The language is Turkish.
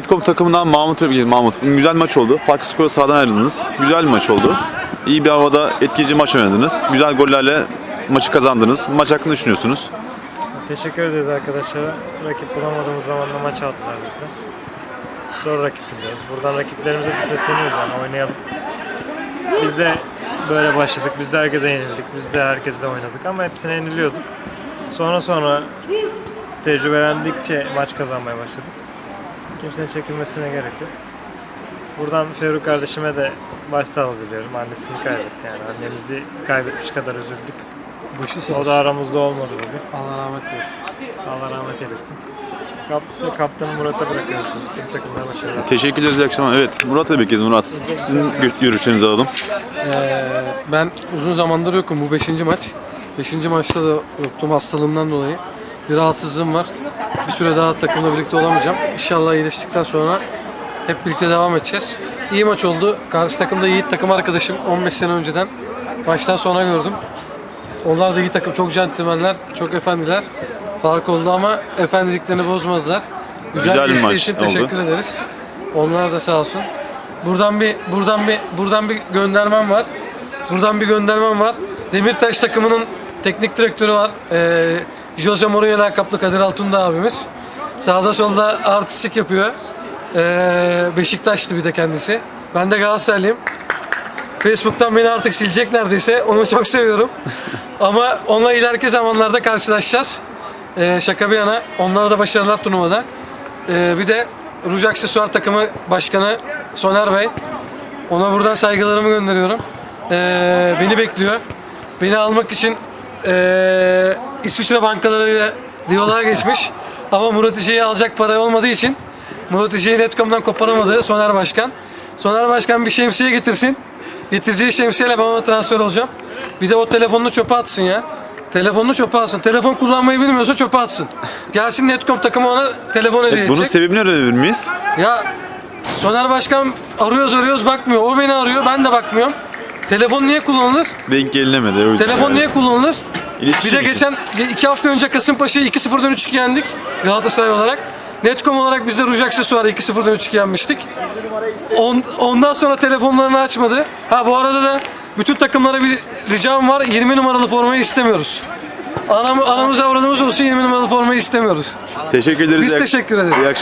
Bitkom takımından Mahmut Öpücü. Mahmut. Güzel maç oldu. Farklı skora sahadan ayrıldınız. Güzel bir maç oldu. İyi bir havada etkileyici maç oynadınız. Güzel gollerle maçı kazandınız. Maç hakkında düşünüyorsunuz. Teşekkür ederiz arkadaşlara. Rakip bulamadığımız zaman da maç aldılar bizden. Zor rakip biliyoruz. Buradan rakiplerimize de sesleniyoruz yani oynayalım. Biz de böyle başladık. Biz de herkese yenildik. Biz de herkesle oynadık ama hepsine yeniliyorduk. Sonra sonra tecrübelendikçe maç kazanmaya başladık. Kimsenin çekinmesine gerek yok. Buradan Ferruh kardeşime de başsağlığı diliyorum. Annesini kaybetti yani. Annemizi kaybetmiş kadar üzüldük. Başı sağ O olsun. da aramızda olmadı bugün. Allah rahmet eylesin. Allah rahmet eylesin. Kap, kaptanı Murat'a bırakıyorsunuz. Tüm takımlara başarılar. Teşekkür ederiz. iyi akşamlar. Evet Murat'la bekleriz Murat. Sizin gö- görüşlerinizi alalım. Ee, ben uzun zamandır yokum. Bu 5. maç. 5. maçta da yoktum hastalığımdan dolayı. Bir rahatsızlığım var. Bir süre daha takımla birlikte olamayacağım. İnşallah iyileştikten sonra hep birlikte devam edeceğiz. İyi maç oldu. Karşı takımda Yiğit takım arkadaşım 15 sene önceden baştan sona gördüm. Onlar da iyi takım. Çok centilmenler, çok efendiler. Fark oldu ama efendiliklerini bozmadılar. Güzel, Güzel bir maç için oldu. teşekkür ederiz. Onlar da sağ olsun. Buradan bir buradan bir buradan bir göndermem var. Buradan bir göndermem var. Demirtaş takımının teknik direktörü var. Ee, Jose Mourinho lakaplı Kadir Altunda abimiz. Sağda solda artistik yapıyor. Ee, Beşiktaşlı bir de kendisi. Ben de Galatasaraylıyım. Facebook'tan beni artık silecek neredeyse. Onu çok seviyorum. Ama onunla ileriki zamanlarda karşılaşacağız. Ee, şaka bir yana. Onlara da başarılar turnuvada. Ee, bir de Ruj Aksesuar takımı başkanı Soner Bey. Ona buradan saygılarımı gönderiyorum. Ee, beni bekliyor. Beni almak için ee, İsviçre bankalarıyla diyaloğa geçmiş. Ama Murat İşe'yi alacak para olmadığı için Murat İşe'yi Netcom'dan koparamadı Soner Başkan. Soner Başkan bir şemsiye getirsin. Getireceği şemsiyeyle ben ona transfer olacağım. Bir de o telefonunu çöpe atsın ya. Telefonunu çöpe atsın. Telefon kullanmayı bilmiyorsa çöpe atsın. Gelsin Netcom takımı ona telefon hediye Evet, bunun edecek. sebebini öğrenebilir miyiz? Ya Soner Başkan arıyoruz arıyoruz bakmıyor. O beni arıyor ben de bakmıyorum. Telefon niye kullanılır? Denk gelinemedi. O yüzden. Telefon niye kullanılır? İletişim Bir de için. geçen iki hafta önce Kasımpaşa'yı 2-0'dan 3-2 yendik Galatasaray olarak. Netcom olarak biz de Ruj Aksesuar'ı 2-0'dan 3-2 yenmiştik. On- ondan sonra telefonlarını açmadı. Ha bu arada da bütün takımlara bir ricam var. 20 numaralı formayı istemiyoruz. Anam, anamız avradımız olsun 20 numaralı formayı istemiyoruz. Teşekkür ederiz. Biz teşekkür ederiz. İyi akşamlar.